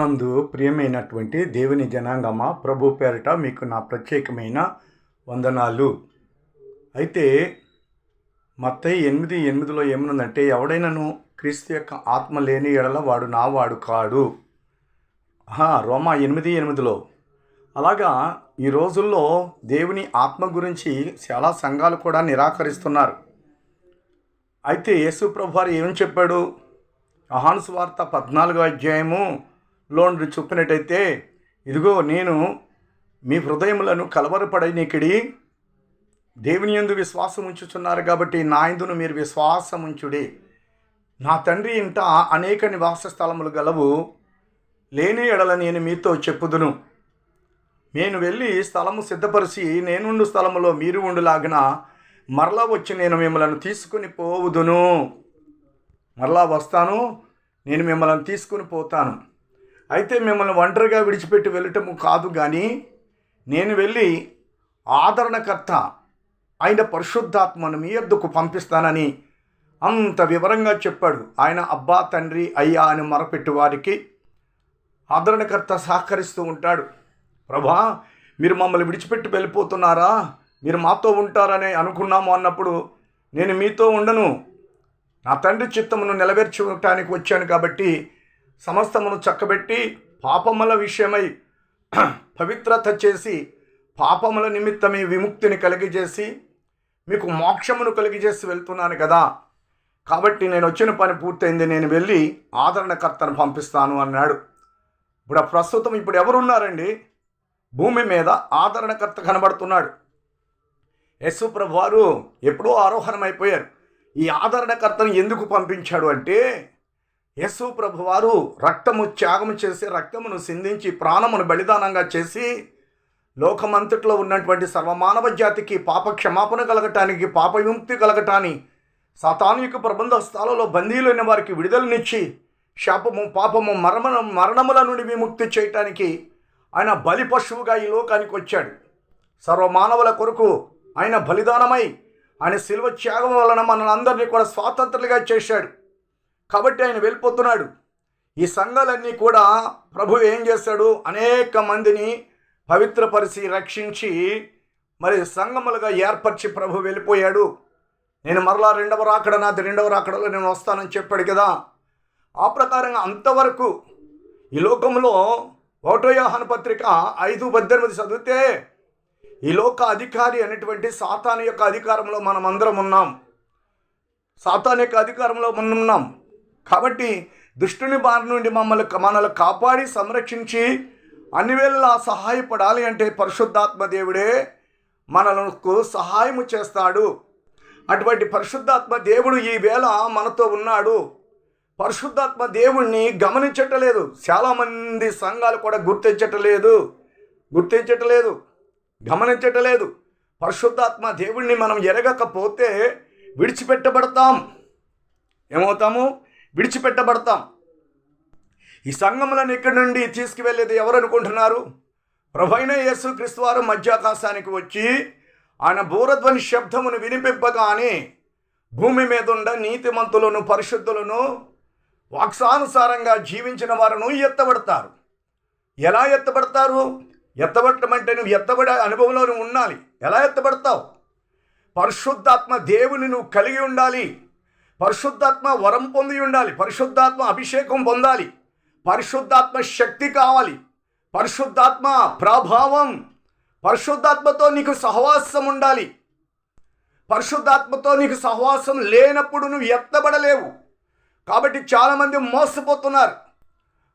నందు ప్రియమైనటువంటి దేవుని జనాంగమ ప్రభు పేరిట మీకు నా ప్రత్యేకమైన వందనాలు. అయితే మత్తయి ఎనిమిది ఎనిమిదిలో ఏమనుందంటే ఎవడైనాను క్రీస్తు యొక్క ఆత్మ లేని ఎడల వాడు నావాడు కాడు. రోమా ఎనిమిది ఎనిమిదిలో. అలాగా ఈ రోజుల్లో దేవుని ఆత్మ గురించి చాలా సంఘాలు కూడా నిరాకరిస్తున్నారు. అయితే యేసు ప్రభు వారు ఏమని చెప్పాడు? యోహాను వార్త పద్నాలుగో అధ్యాయము నుండి చెప్పినట్టయితే ఇదిగో నేను మీ హృదయములను కలవరపడనికిడి దేవుని యందు విశ్వాసం ఉంచుచున్నారు కాబట్టి నా ఎందును మీరు విశ్వాసం ఉంచుడి నా తండ్రి ఇంట అనేక నివాస స్థలములు గలవు. లేని ఎడల నేను మీతో చెప్పుదును. నేను వెళ్ళి స్థలము సిద్ధపరిచి నేనుండు స్థలములో మీరు ఉండులాగిన మరలా వచ్చి నేను మిమ్మల్ని తీసుకుని పోవుదును. మరలా వస్తాను నేను మిమ్మల్ని తీసుకుని పోతాను. అయితే మిమ్మల్ని ఒంటరిగా విడిచిపెట్టి వెళ్ళటము కాదు కానీ నేను వెళ్ళి ఆదరణకర్త ఆయన పరిశుద్ధాత్మను మీ ఎద్దుకు పంపిస్తానని అంత వివరంగా చెప్పాడు. ఆయన అబ్బా తండ్రి అయ్యా అని మొరపెట్టి వారికి ఆదరణకర్త సహకరిస్తూ ఉంటాడు. ప్రభా మీరు మమ్మల్ని విడిచిపెట్టి వెళ్ళిపోతున్నారా? మీరు మాతో ఉంటారని అనుకున్నాము అన్నప్పుడు నేను మీతో ఉండను. నా తండ్రి చిత్తమును నెరవేర్చుకోవటానికి వచ్చాను కాబట్టి సమస్తమును చక్కబెట్టి పాపముల విషయమై పవిత్రత చేసి పాపముల నిమిత్తమే విముక్తిని కలిగజేసి మీకు మోక్షమును కలిగజేసి వెళ్తున్నాను కదా. కాబట్టి నేను వచ్చిన పని పూర్తయింది. నేను వెళ్ళి ఆదరణకర్తను పంపిస్తాను అన్నాడు. ఇప్పుడు ప్రస్తుతం ఇప్పుడు ఎవరున్నారండి? భూమి మీద ఆదరణకర్త కనబడుతున్నాడు. యశు ప్రభు వారు ఎప్పుడో ఆరోహణమైపోయారు. ఈ ఆదరణకర్తను ఎందుకు పంపించాడు అంటే యేసు ప్రభు వారు రక్తము త్యాగము చేసి రక్తమును సింధించి ప్రాణమును బలిదానంగా చేసి లోకమంతట్లో ఉన్నటువంటి సర్వమానవ జాతికి పాప క్షమాపణ కలగటానికి పాప విముక్తి కలగటానికి సాతానిక ప్రబంధ స్థాలలో బందీలైన వారికి విడుదలనిచ్చి శాపము పాపము మరణ మరణముల నుండి విముక్తి చేయటానికి ఆయన బలి పశువుగా ఈ లోకానికి వచ్చాడు. సర్వమానవుల కొరకు ఆయన బలిదానమై ఆయన శిల్వ త్యాగం వలన మనందరినీ కూడా స్వాతంత్రులుగా చేశాడు. కాబట్టి ఆయన వెళ్ళిపోతున్నాడు. ఈ సంఘాలన్నీ కూడా ప్రభు ఏం చేశాడు అనేక మందిని పవిత్రపరిచి రక్షించి మరి సంఘములుగా ఏర్పరిచి ప్రభు వెళ్ళిపోయాడు. నేను మరలా రెండవ రాకడ నాది రెండవ రాకడలో నేను వస్తానని చెప్పాడు కదా. ఆ ప్రకారంగా అంతవరకు ఈ లోకంలో ఒకటో పత్రిక ఐదు పద్దెనిమిది చదివితే ఈ లోక అధికారి అనేటువంటి సాతాను యొక్క అధికారంలో మనం అందరం ఉన్నాం. సాతాను యొక్క అధికారంలో మనం ఉన్నాం. కాబట్టి దుష్టుని బారి నుండి మమ్మల్ని మనల్ని కాపాడి సంరక్షించి అన్ని వేళలా సహాయపడాలి అంటే పరిశుద్ధాత్మ దేవుడే మనకు సహాయము చేస్తాడు. అటువంటి పరిశుద్ధాత్మ దేవుడు ఈ వేళ మనతో ఉన్నాడు. పరిశుద్ధాత్మ దేవుణ్ణి గమనించటలేదు. చాలామంది సంఘాలు కూడా గుర్తించటలేదు. గుర్తించటలేదు. గమనించటలేదు. పరిశుద్ధాత్మ దేవుణ్ణి మనం ఎరగకపోతే విడిచిపెట్టబడతాం. ఏమవుతాము? విడిచిపెట్టబడతాం. ఈ సంఘములను ఇక్కడి నుండి తీసుకువెళ్ళేది ఎవరు అనుకుంటున్నారు ప్రభైన యేసు క్రిస్తువారు మధ్యాకాశానికి వచ్చి ఆయన బూరధ్వని శబ్దమును వినిపింపగానే భూమి మీద ఉండ నీతిమంతులను పరిశుద్ధులను వాక్సానుసారంగా జీవించిన వారును ఎత్తబడతారు. ఎలా ఎత్తబడతారు? ఎత్తబడటం అంటే నువ్వు ఎత్తబడే అనుభవంలో నువ్వు ఉండాలి. ఎలా ఎత్తబడతావు? పరిశుద్ధాత్మ దేవుని నువ్వు కలిగి ఉండాలి. పరిశుద్ధాత్మ వరం పొంది ఉండాలి. పరిశుద్ధాత్మ అభిషేకం పొందాలి. పరిశుద్ధాత్మ శక్తి కావాలి. పరిశుద్ధాత్మ ప్రభావం. పరిశుద్ధాత్మతో నీకు సహవాసం ఉండాలి. పరిశుద్ధాత్మతో నీకు సహవాసం లేనప్పుడు నువ్వు ఎత్తబడలేవు. కాబట్టి చాలామంది మోసపోతున్నారు.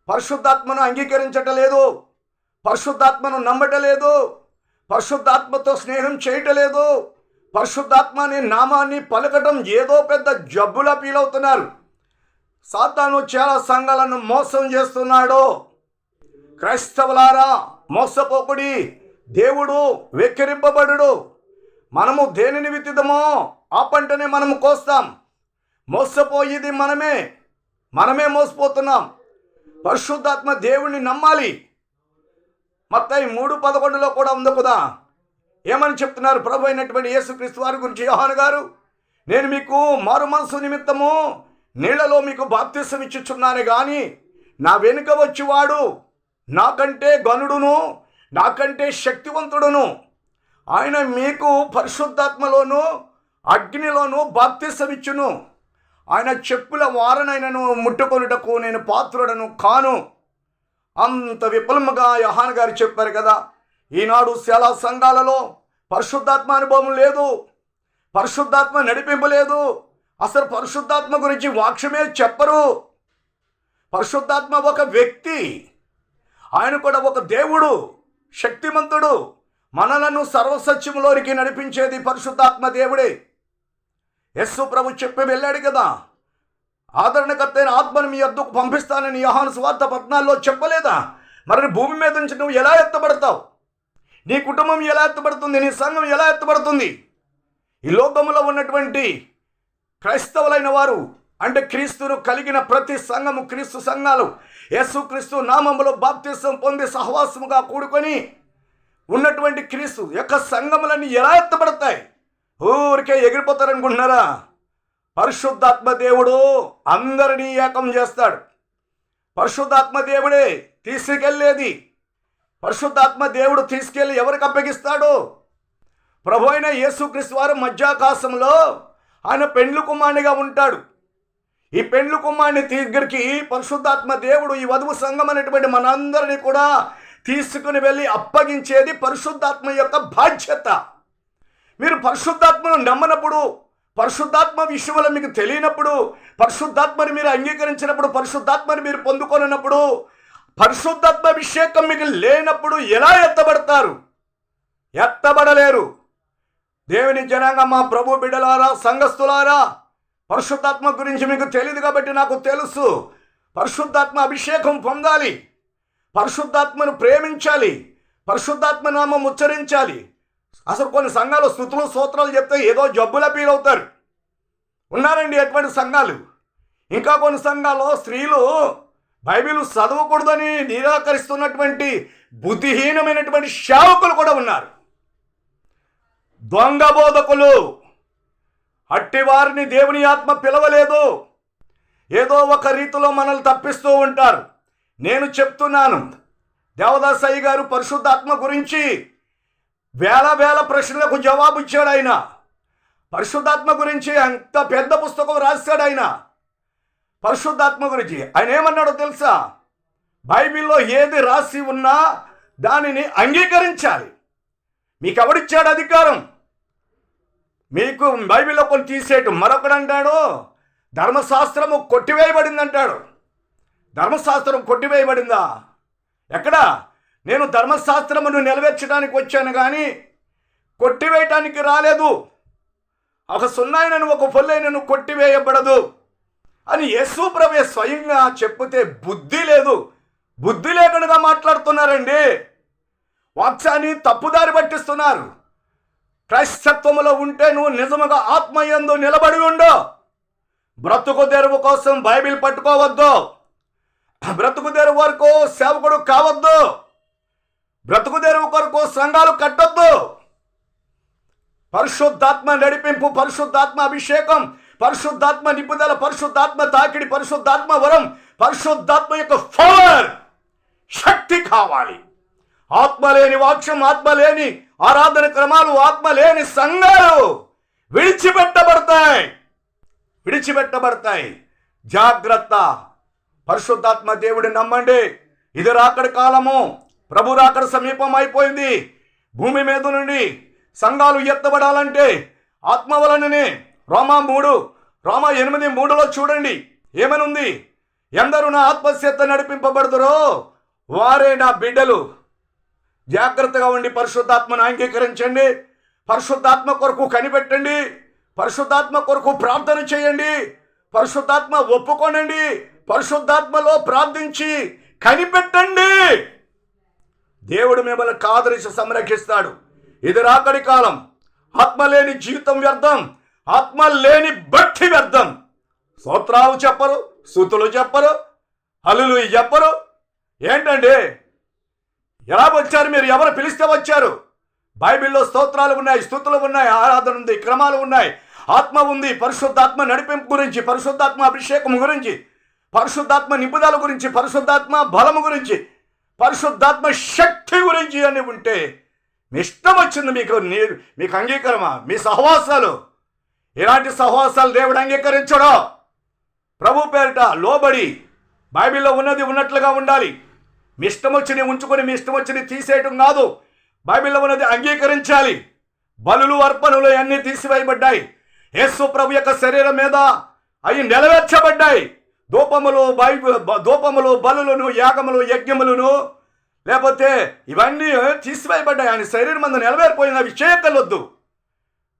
పరిశుద్ధాత్మను అంగీకరించటలేదు. పరిశుద్ధాత్మను నమ్మటలేదు. పరిశుద్ధాత్మతో స్నేహం చేయటలేదు. పరిశుద్ధాత్మ అనే నామాన్ని పలకటం ఏదో పెద్ద జబ్బులా ఫీల్ అవుతున్నారు. సాతాను చాలా సంఘాలను మోసం చేస్తున్నాడు. క్రైస్తవులారా మోసపోకుడి దేవుడు వెక్కిరింపబడు మనము దేనిని విత్తిదమో ఆ పంటనే మనము కోస్తాం. మోసపోయేది మనమే. మనమే మోసపోతున్నాం. పరిశుద్ధాత్మ దేవుణ్ణి నమ్మాలి. మత్తయి మూడు పదకొండులో కూడా ఉంది కదా. ఏమని చెప్తున్నారు ప్రభు అయినటువంటి యేసుక్రీస్తు వారి గురించి? యోహాను గారు నేను మీకు మారు మనసు నిమిత్తము నీళ్ళలో మీకు బాప్తిసం ఇచ్చుచున్నాను కానీ నా వెనుక వచ్చివాడు నాకంటే గనుడును నాకంటే శక్తివంతుడును. ఆయన మీకు పరిశుద్ధాత్మలోను అగ్నిలోను బాప్తిసమిచ్చును ఆయన చెప్పుల వారనైనను ముట్టుకొనుటకు నేను పాత్రుడను కాను. అంత విఫలముగా యహాన్ గారు చెప్పారు కదా. ఈనాడు చాలా సంఘాలలో పరిశుద్ధాత్మ అనుభవం లేదు. పరిశుద్ధాత్మ నడిపింపు లేదు. అసలు పరిశుద్ధాత్మ గురించి వాక్యమే చెప్పరు. పరిశుద్ధాత్మ ఒక వ్యక్తి. ఆయన కూడా ఒక దేవుడు శక్తిమంతుడు. మనలను సర్వసత్యములోనికి నడిపించేది పరిశుద్ధాత్మ దేవుడే. యస్సు ప్రభు చెప్పి వెళ్ళాడు కదా ఆదరణకర్తైన ఆత్మను మీ అద్దుకు పంపిస్తానని యహాను స్వార్థ పట్నాల్లో చెప్పలేదా? మరి భూమి మీద నుంచి నువ్వు ఎలా ఎత్తబడతావు? నీ కుటుంబం ఎలా ఎత్తబడుతుంది నీ సంఘం ఎలా ఎత్తబడుతుంది ఈ లోకంలో ఉన్నటువంటి క్రైస్తవులైన వారు అంటే క్రీస్తును కలిగిన ప్రతి సంఘము క్రీస్తు సంఘాలు యేసు క్రీస్తు నామములో బాప్తిసం పొంది సహవాసముగా కూడుకొని ఉన్నటువంటి క్రీస్తు యొక్క సంఘములన్నీ ఎలా ఎత్తబడతాయి ఊరికే ఎగిరిపోతారనుకుంటున్నారా? పరిశుద్ధాత్మ దేవుడు అందరినీ ఏకం చేస్తాడు. పరిశుద్ధాత్మ దేవుడే తీసుకెళ్ళేది పరిశుద్ధాత్మ దేవుడు తీసుకెళ్ళి ఎవరికి అప్పగిస్తాడు? ప్రభు అయిన యేసుక్రీస్తు వారు మధ్యాకాశంలో ఆయన పెండ్లు కుమారునిగా ఉంటాడు. ఈ పెండ్లు కుమారుని దగ్గరికి పరిశుద్ధాత్మ దేవుడు ఈ వధువు సంఘం అనేటువంటి మనందరినీ కూడా తీసుకుని వెళ్ళి అప్పగించేది పరిశుద్ధాత్మ యొక్క బాధ్యత. మీరు పరిశుద్ధాత్మను నమ్మనప్పుడు పరిశుద్ధాత్మ విషయంలో మీకు తెలియనప్పుడు పరిశుద్ధాత్మని మీరు అంగీకరించినప్పుడు పరిశుద్ధాత్మని మీరు పొందుకొనినప్పుడు పరిశుద్ధాత్మ అభిషేకం మీకు లేనప్పుడు ఎలా ఎత్తబడతారు? ఎత్తబడలేరు. దేవుని జనాంగమ్మ ప్రభు బిడలారా సంఘస్థులారా పరిశుద్ధాత్మ గురించి మీకు తెలియదు కాబట్టి నాకు తెలుసు. పరిశుద్ధాత్మ అభిషేకం పొందాలి. పరిశుద్ధాత్మను ప్రేమించాలి. పరిశుద్ధాత్మ నామం ఉచ్చరించాలి. అసలు కొన్ని సంఘాలు స్థుతులు సూత్రాలు చెప్తే ఏదో జబ్బుల ఫీల్ అవుతారు ఉన్నారండి ఎటువంటి సంఘాలు? ఇంకా కొన్ని సంఘాల్లో స్త్రీలు బైబిల్ చదవకూడదని నిరాకరిస్తున్నటువంటి బుద్ధిహీనమైనటువంటి శావకులు కూడా ఉన్నారు. దొంగ బోధకులు. అట్టి వారిని దేవుని ఆత్మ పిలవలేదు. ఏదో ఒక రీతిలో మనల్ని తప్పిస్తూ ఉంటారు. నేను చెప్తున్నాను దేవదాసాయి గారు పరిశుద్ధాత్మ గురించి వేల వేల ప్రశ్నలకు జవాబు ఇచ్చాడు ఆయన. పరిశుద్ధాత్మ గురించి అంత పెద్ద పుస్తకం రాశాడు ఆయన. పరిశుద్ధాత్మ గురించి. ఆయన ఏమన్నాడో తెలుసా? బైబిల్లో ఏది రాసి ఉన్నా దానిని అంగీకరించాలి. మీకు ఎవడిచ్చాడు అధికారం? మీకు బైబిల్లో కొన్ని తీసేయటం మరొకడు అంటాడు ధర్మశాస్త్రము కొట్టివేయబడింది అంటాడు ధర్మశాస్త్రం కొట్టివేయబడిందా? ఎక్కడ? నేను ధర్మశాస్త్రమును నెరవేర్చడానికి వచ్చాను కానీ కొట్టివేయటానికి రాలేదు. ఒక సున్నాయినను ఒక పొల్లైనను కొట్టివేయబడదు. అని యేసు ప్రభే స్వయంగా చెప్తే బుద్ధి లేదు. బుద్ధి లేకుండా మాట్లాడుతున్నారండి. వాక్యాన్ని తప్పుదారి పట్టిస్తున్నారు. క్రైస్తత్వములో ఉంటే నువ్వు నిజముగా ఆత్మయందు నిలబడి ఉండు. బ్రతుకు తెరువు కోసం బైబిల్ పట్టుకోవద్దు. బ్రతుకు తెరువు వరకు సేవకుడు కావద్దు. బ్రతుకు తెరువు కొరకు సంఘాలు కట్టొద్దు. పరిశుద్ధాత్మ నడిపింపు పరిశుద్ధాత్మ అభిషేకం పరిశుద్ధాత్మ నిపుదల పరిశుద్ధాత్మ తాకిడి పరిశుద్ధాత్మ వరం పరిశుద్ధాత్మ యొక్క ఫవర్ శక్తి కావాలి. ఆత్మ లేని వాక్యం ఆత్మ లేని ఆరాధన క్రమాలు ఆత్మ లేని సంఘాలు విడిచిపెట్టబడతాయి. విడిచిపెట్టబడతాయి. జాగ్రత్త. పరిశుద్ధాత్మ దేవుడిని నమ్మండి. ఇది రాకడి కాలము. ప్రభు రాకడ సమీపం అయిపోయింది. భూమి మీద నుండి సంఘాలు ఎత్తబడాలంటే ఆత్మ వలననే రోమా మూడు రోమా ఎనిమిది మూడులో చూడండి. ఏమనుంది? ఎందరు నా ఆత్మస్యత నడిపింపబడుదురో వారే నా బిడ్డలు. జాగ్రత్తగా ఉండి పరిశుద్ధాత్మను అంగీకరించండి. పరిశుద్ధాత్మ కొరకు కనిపెట్టండి. పరిశుద్ధాత్మ కొరకు ప్రార్థన చేయండి. పరిశుద్ధాత్మ ఒప్పుకోనండి. పరిశుద్ధాత్మలో ప్రార్థించి కనిపెట్టండి. దేవుడు మిమ్మల్ని కాదరిసి సంరక్షిస్తాడు. ఇది రాకడి కాలం. ఆత్మ లేని జీవితం వ్యర్థం. ఆత్మ లేని భక్తి వ్యర్థం. స్తోత్రాలు చెప్పరు స్థుతులు చెప్పరు హలులు చెప్పరు. ఏంటండి? ఎలా వచ్చారు మీరు? ఎవరు పిలిస్తే వచ్చారు? బైబిల్లో స్తోత్రాలు ఉన్నాయి స్థుతులు ఉన్నాయి ఆరాధన ఉంది క్రమాలు ఉన్నాయి. ఆత్మ ఉంది పరిశుద్ధాత్మ నడిపింపు గురించి పరిశుద్ధాత్మ అభిషేకం గురించి పరిశుద్ధాత్మ నిపుదల గురించి పరిశుద్ధాత్మ బలము గురించి పరిశుద్ధాత్మ శక్తి గురించి అని ఉంటే మీ ఇష్టం వచ్చింది మీకు నీరు మీకు అంగీకారమా? మీ సహవాసాలు? ఇలాంటి సహవాసాలు దేవుడు అంగీకరించడం. ప్రభు పేరిట లోబడి బైబిల్లో ఉన్నది ఉన్నట్లుగా ఉండాలి. మీ ఇష్టం వచ్చిని ఉంచుకొని మీ ఇష్టం వచ్చిని తీసేయటం కాదు. బైబిల్లో ఉన్నది అంగీకరించాలి. బలులు అర్పణలు అన్నీ తీసివేయబడ్డాయి. యేసు ప్రభు యొక్క శరీరం మీద అవి నెరవేర్చబడ్డాయి దూపములు బై దూపములు బలులను యాగములు యజ్ఞములను లేకపోతే ఇవన్నీ తీసివేయబడ్డాయి. ఆయన శరీరం మందు నెరవేరిపోయిన విషయకలొద్దు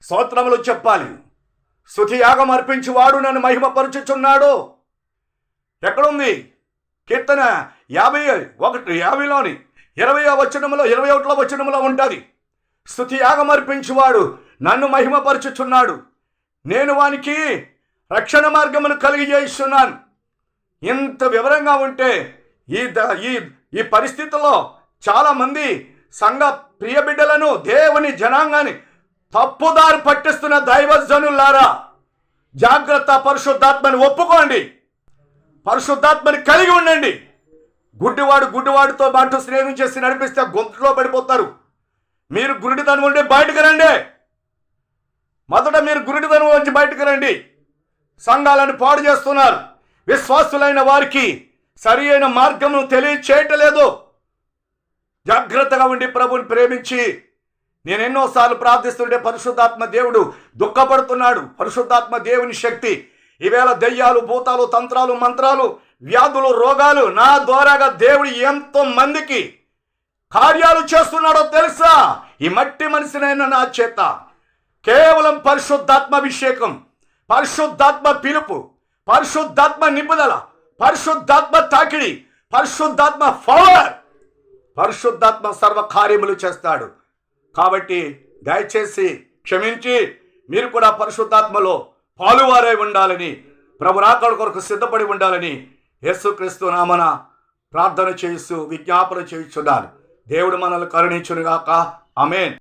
స్తోత్రములు చెప్పాలి. స్థుతియాగం అర్పించి వాడు నన్ను మహిమపరుచుచున్నాడు. ఎక్కడుంది? కీర్తన యాభై ఒకటి యాభైలోని ఇరవై వచనములో ఇరవై ఒకటిలో వచనములో ఉంటుంది. స్తుతి యాగం అర్పించువాడు నన్ను మహిమపరుచుచున్నాడు. నేను వానికి రక్షణ మార్గమును కలిగజేస్తున్నాను ఇంత వివరంగా ఉంటే ఈ ద- ఈ ఈ పరిస్థితుల్లో చాలామంది సంఘ ప్రియబిడ్డలను దేవుని జనాంగాన్ని తప్పుదారి పట్టిస్తున్న దైవజనులారా జాగ్రత్త పరిశుద్ధాత్మని ఒప్పుకోండి. పరిశుద్ధాత్మని కలిగి ఉండండి. గుడ్డివాడు గుడ్డివాడితో పాటు స్నేహం చేసి నడిపిస్తే గొంతులో పడిపోతారు. మీరు గురుడితనం ఉండి బయటకు రండి. మొదట మీరు గురుడితనం వచ్చి బయటకు రండి. సంఘాలను పాడు చేస్తున్నారు. విశ్వాసులైన వారికి సరి అయిన మార్గమును తెలియచేయటలేదు జాగ్రత్తగా ఉండి ప్రభుని ప్రేమించి నేను ఎన్నోసార్లు ప్రార్థిస్తుంటే పరిశుద్ధాత్మ దేవుడు దుఃఖపడుతున్నాడు. పరిశుద్ధాత్మ దేవుని శక్తి. ఈవేళ దెయ్యాలు భూతాలు తంత్రాలు మంత్రాలు వ్యాధులు రోగాలు నా ద్వారాగా దేవుడు ఎంతో మందికి కార్యాలు చేస్తున్నాడో తెలుసా? ఈ మట్టి మనిషినైనా నా చేత. కేవలం పరిశుద్ధాత్మ అభిషేకం పరిశుద్ధాత్మ పిలుపు పరిశుద్ధాత్మ నిపుణల పరిశుద్ధాత్మ తాకిడి పరిశుద్ధాత్మ పవర్ పరిశుద్ధాత్మ సర్వ కార్యములు చేస్తాడు. కాబట్టి దయచేసి క్షమించి మీరు కూడా పరిశుద్ధాత్మలో పాలువారై ఉండాలని ప్రభురాకడు కొరకు సిద్ధపడి ఉండాలని యేసుక్రీస్తు నామన ప్రార్థన చేస్తూ విజ్ఞాపన చేయుచున్నాను. దేవుడు మనల్ని కరుణించునుగాక. ఆమెన్.